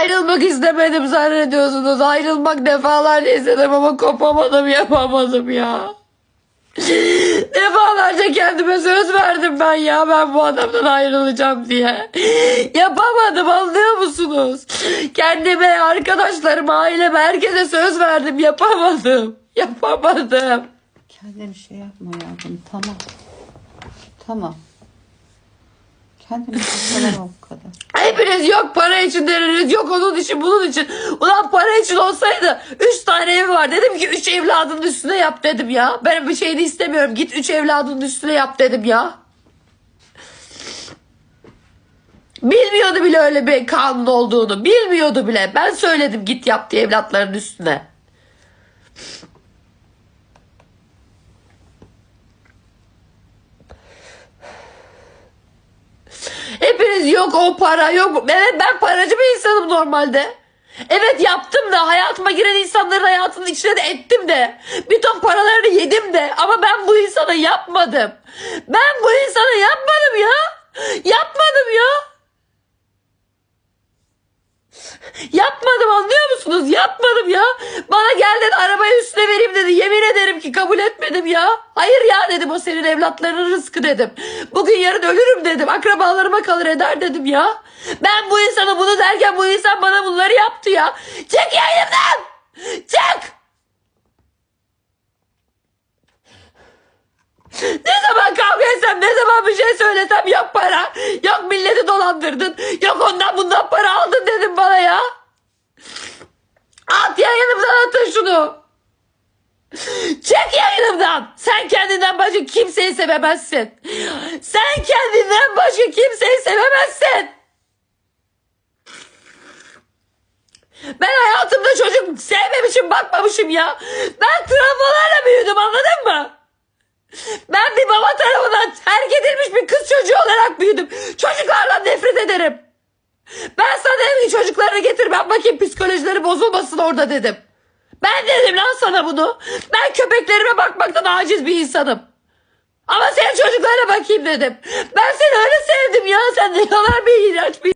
Ayrılmak istemedim zannediyorsunuz. Ayrılmak defalarca istedim ama kopamadım yapamadım ya. Defalarca kendime söz verdim ben ya ben bu adamdan ayrılacağım diye. Yapamadım anlıyor musunuz? Kendime, arkadaşlarıma, aileme, herkese söz verdim yapamadım. Yapamadım. Kendini şey yapma yavrum. Tamam. Tamam. Kendini kurtarama o kadar. Hepiniz yok para için deriniz yok onun için bunun için. Ulan para için olsaydı 3 tane ev var. Dedim ki 3 evladının üstüne yap dedim ya. Ben bir şeyini istemiyorum. Git 3 evladının üstüne yap dedim ya. Bilmiyordu bile öyle bir kanun olduğunu. Bilmiyordu bile. Ben söyledim git yap diye evlatların üstüne. Hepiniz yok o para yok. Evet ben paracı bir insanım normalde. Evet yaptım da hayatıma giren insanların hayatının içine de ettim de. Bir ton paralarını yedim de. Ama ben bu insana yapmadım. Ben bu insana yapmadım ya. Yapmadım ya. Yapmadım anlıyor musunuz? Yapmadım ya. Bana gel dedi arabayı üstüne vereyim dedi. Yemin ederim ki kabul etmedim ya. Hayır ya dedim o senin evlatlarının rızkı dedim. Bugün yarın ölürüm dedim. Akrabalarıma kalır eder dedim ya. Ben bu insana bunu derken bu insan bana bunları yaptı ya. Çık yayından. Çık. Ne zaman kavga etsem, ne zaman bir şey söylesem yok para. Yok milleti dolandırdın. Yok ondan bundan para aldın dedim bana ya. At şunu. Çek yayınımdan. Sen kendinden başka kimseyi sevemezsin. Sen kendinden başka kimseyi sevemezsin. Ben hayatımda çocuk sevmemişim, bakmamışım ya. Ben travmalarla büyüdüm anladın mı? Ben bir baba tarafından terk edilmiş bir kız çocuğu olarak büyüdüm. Çocuklarla nefret ederim. Ben sana dedim ki çocuklarını getir ben bakayım psikolojileri bozulmasın orada dedim. Ben dedim lan sana bunu. Ben köpeklerime bakmaktan aciz bir insanım. Ama senin çocuklarına bakayım dedim. Ben seni öyle sevdim ya. Sen ne kadar bir iğrenç bir